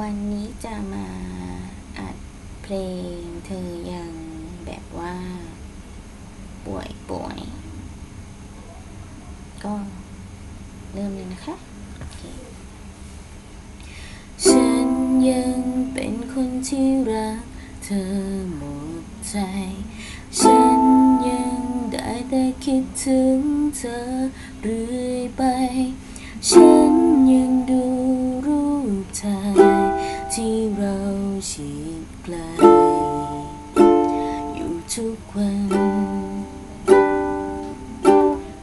วันนี้จะมาอัดเพลงเธอยังแบบว่า ป่วยป่วย ก็เริ่มเลยนะคะ ฉันยังเป็นคนที่รัก เธอหมดใจ ฉันยังได้แต่คิดถึงเธอเรื่อยไป ฉัน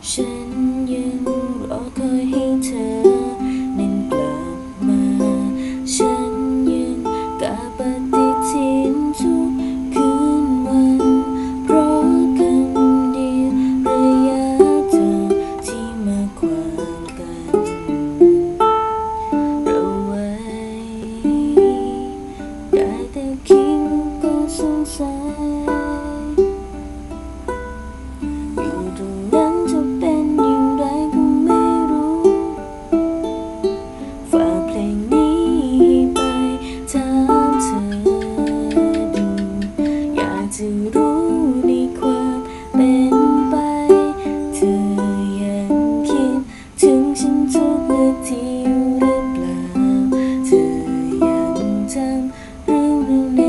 是。no.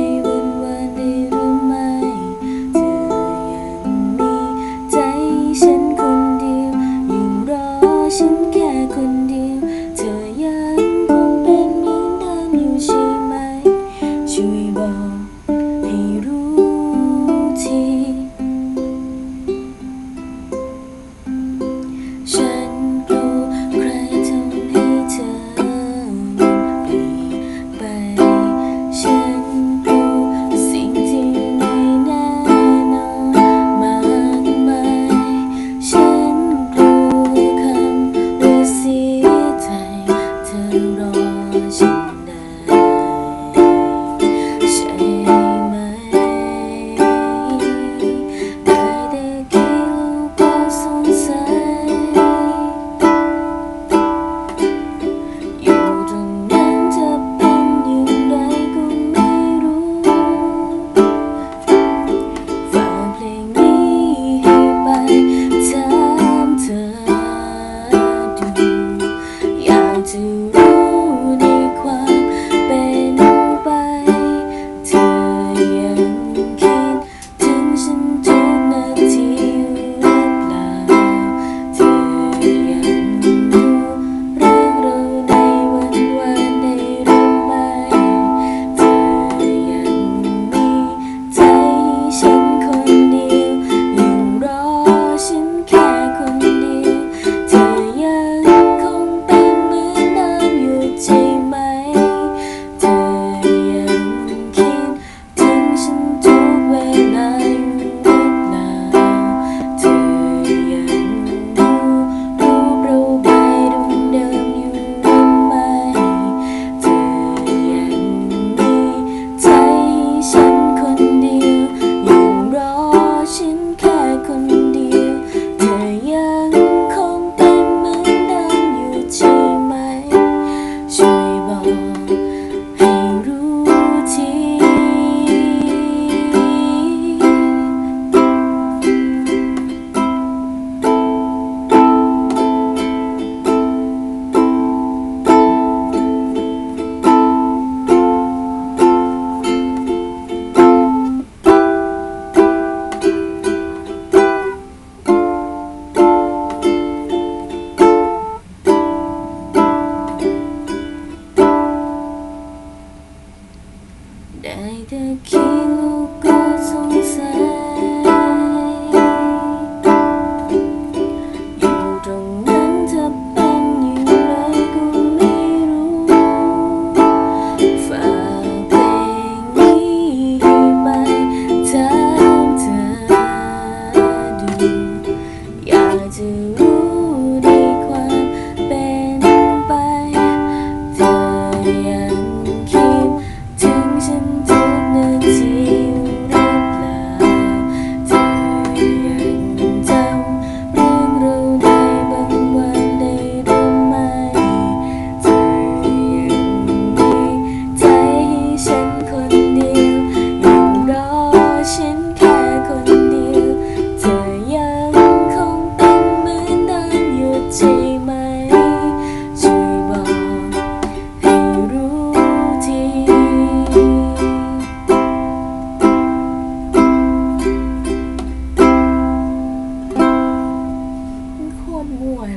rồi.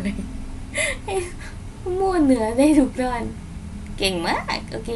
มัวเลยมั่วเหนือได้ทุกตอนเก่งมาก โอเค